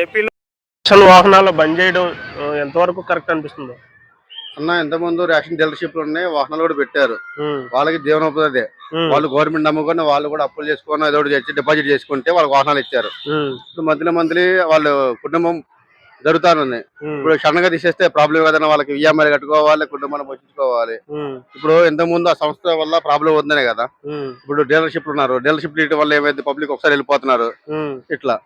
ఏపీలో వాహనాలు బంద్ చేయడం ఎంతవరకు కరెక్ట్ అనిపిస్తుందో? అన్న ఇంతకుముందు రేషన్ డీలర్షిప్లు ఉన్నాయి వాహనాలు కూడా పెట్టారు. వాళ్ళకి జీవనోపాధి వాళ్ళు గవర్నమెంట్ నమ్ముకొని వాళ్ళు కూడా అప్పులు చేసుకొని ఏదో చేసి డిపాజిట్ చేసుకుంటే వాళ్ళకి వాహనాలు ఇచ్చారు. ఇప్పుడు మంత్లీ మంత్లీ వాళ్ళు కుటుంబం జరుగుతానుంది. ఇప్పుడు క్షణంగా తీసేస్తే ప్రాబ్లం ఏదైనా వాళ్ళకి ఈఎంఐ కట్టుకోవాలి కుటుంబాన్ని పోషించుకోవాలి. ఇప్పుడు ఇంతకు ముందు ఆ సంస్థ వల్ల ప్రాబ్లం ఉందనే కదా. ఇప్పుడు డీలర్షిప్లు ఉన్నారు. డీలర్షిప్ వల్ల ఏమైంది? పబ్లిక్ ఒకసారి వెళ్ళిపోతున్నారు. ఇట్లా.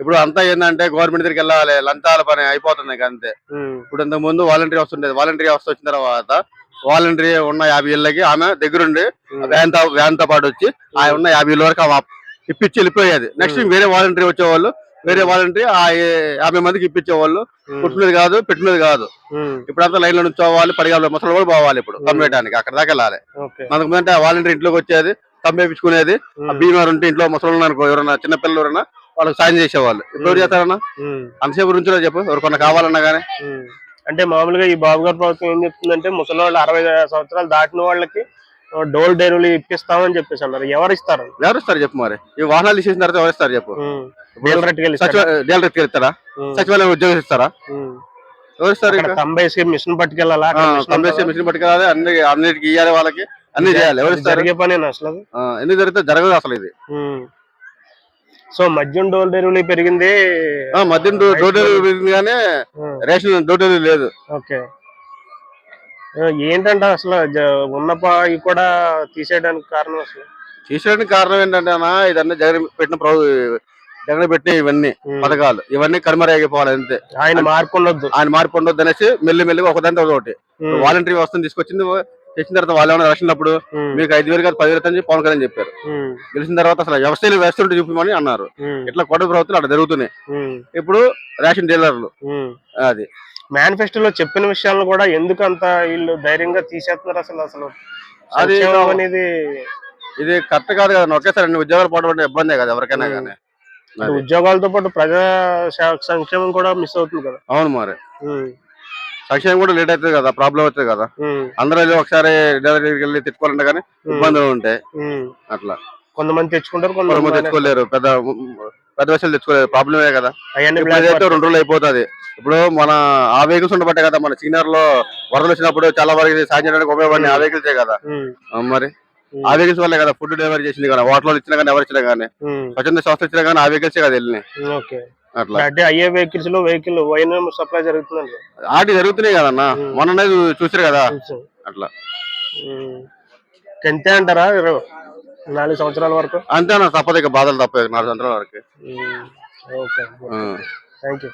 ఇప్పుడు అంతా ఏంటంటే గవర్నమెంట్ దగ్గరికి వెళ్ళాలి లంచాల పని అయిపోతుంది అంతే. ఇప్పుడు ఇంతకు ముందు వాలంటరీ వస్తుండేది వాలంటరీ వ్యవస్థ వచ్చిన తర్వాత వాలంటరీ ఉన్న యాభై ఏళ్ళకి ఆమె దగ్గరుండి వ్యాన్తో వ్యాన్తో పాటు వచ్చి ఆ ఉన్న యాభై ఏళ్ళ వరకు ఆమె ఇప్పించి వెళ్ళిపోయేది. నెక్స్ట్ వేరే వాలంటరీ వచ్చేవాళ్ళు వేరే వాలంటరీ ఆ యాభై మందికి ఇప్పించేవాళ్ళు. పుట్టినది కాదు పెట్టినది కాదు. ఉమ్, ఇప్పుడు అంతా లైన్లో నుంచోవాలి పడిగాలి ముసలి కూడా పోవాలి ఇప్పుడు కమ్మేయడానికి అక్కడ దాకా వెళ్ళాలి. ముందంటే వాలంటరీ ఇంట్లోకి వచ్చేది కమ్మేపించుకునేది బీమార్ ఉంటే ఇంట్లో ముసలి ఉన్నారు అనుకో ఎవరైనా చిన్న పిల్లలు ఎవరైనా వాళ్ళకి సాయం చేసేవాళ్ళు. ఇప్పుడు ఎవరు చేస్తారన్నా? అంతసేపు గురించి చెప్పు ఎవరికన్నా కావాలన్నా కానీ ఉమ్. అంటే మామూలుగా ఈ బాబు గారి ప్రభుత్వం ఏం చెప్తుందంటే ముసలి వాళ్ళు అరవై సంవత్సరాలు దాటిన వాళ్ళకి డోల్ డెలివరీ ఇప్పిస్తామని చెప్పేసి అన్నారు. ఎవరు ఇస్తారు? ఎవరు ఇస్తారు చెప్పు మరి? ఈ వాహనాలు తీసేసిన తర్వాత ఎవరు ఇస్తారు చెప్పు? డీలర్ ఎత్తుకెళ్తారా సచివాలయం ఉద్యోగం ఇస్తారా? ఎవరు ఇస్తారు కంబేసి మిషన్ పట్టుకెళ్ళాలా? మిషన్ పట్టుకెళ్ళాలి అన్ని అన్నిటికి ఇవ్వాలి వాళ్ళకి అన్ని చేయాలి. ఎవరు ఇస్తారు? జరిగే పని అసలు ఎందుకు జరిగితే జరగదు అసలు ఇది. సో మద్యం డోల్ డెలివరీ పెరిగింది. ఆ, మద్యం డోర్ డెలివరీ పెరిగింది కానీ రేషన్ డోర్ డెలివరీ లేదు. ఓకే. ఏంటంటే అసలు ఉన్న కూడా తీసేయడానికి కారణం అసలు? తీసేయడానికి కారణం ఏంటంటే అన్న ఇదన్నీ జగన్ పెట్టిన ప్రభు జగన్ పెట్టిన ఇవన్నీ. పథకాలు. ఇవన్నీ కనుమరేగిపోవాలి అంతే. ఆయన మార్పు ఉండొద్దు. ఆయన మార్పు ఉండొద్దు అనేసి మెల్లి మెల్లిగా ఒకదాని ఒకటి. వాలంటరీ వ్యవస్థను తీసుకొచ్చింది చేసిన తర్వాత వాళ్ళు ఏమైనా ఉమ్, మీకు ఐదు వేలు కాదు పది వేలు అని పవన్ కళ్యాణ్ చెప్పారు. గెలిచిన తర్వాత అసలు వ్యవస్థలు వ్యవస్థ ఉంటే చూపించమని అన్నారు. ఇట్లా కొత్త ప్రభుత్వాలు అక్కడ జరుగుతున్నాయి. ఇప్పుడు రేషన్ డీలర్లు. అది. మేనిఫెస్టోలో చెప్పిన విషయాలను కూడా ఎందుకు అంత వీళ్ళు ధైర్యంగా తీసేస్తున్నారు అసలు అసలు అది అనేది? ఇది కరెక్ట్ కాదు కదా ఒకేసారి అన్ని ఉద్యోగాలు పోవడం ఇబ్బందే కదా ఎవరికైనా. కానీ. ఉద్యోగాలతో పాటు ప్రజా సంక్షేమం కూడా మిస్ అవుతుంది కదా. అవును మరి. సంక్షేమం కూడా లేట్ అవుతుంది కదా ప్రాబ్లం అవుతుంది కదా. అందరూ ఒకసారి దగ్గరికి వెళ్ళి తెచ్చుకోవాలంటే కానీ ఇబ్బందులు ఉంటాయి. అట్లా. కొంతమంది తెచ్చుకుంటారు కొంతమంది తెచ్చుకోలేరు. పెద్ద పెద్ద వయసులు తెచ్చుకోలేరు. ప్రాబ్లమే కదా. అయితే రెండు రోజులు అయిపోతుంది. ఇప్పుడు మన ఆ వెహికల్స్ ఉండబట్టే కదా మన సీనియర్లో వరదలు వచ్చినప్పుడు చాలా వరకు సాయం చేయడానికి ఉపయోగపడిన ఆ వెహికల్సే కదా. మరి? ఆ వెహికల్స్ వల్లే కదా ఫుడ్ డెలివరీ చేసింది కదా. హోటల్ ఇచ్చినా కానీ ఎవరు ఇచ్చినా కానీ. స్వచ్ఛంద సంస్థ ఇచ్చినా కానీ ఆ వెహికల్సే కదా వెళ్ళినాయి. అంటే అయ్యే వెహికల్స్లో వెహికల్ వైన్ సప్లై జరుగుతుందండి. ఆటి జరుగుతున్నాయి కదన్నా? ఉమ్. మొన్ననే చూ- చూసారు కదా. అట్లా. ఎంతే అంటారా? నాలుగు సంవత్సరాల వరకు? అంతేనా? తప్పదు ఇక బాధలు తప్పదు నాలుగు సంవత్సరాల వరకు. ఓకే. Thank you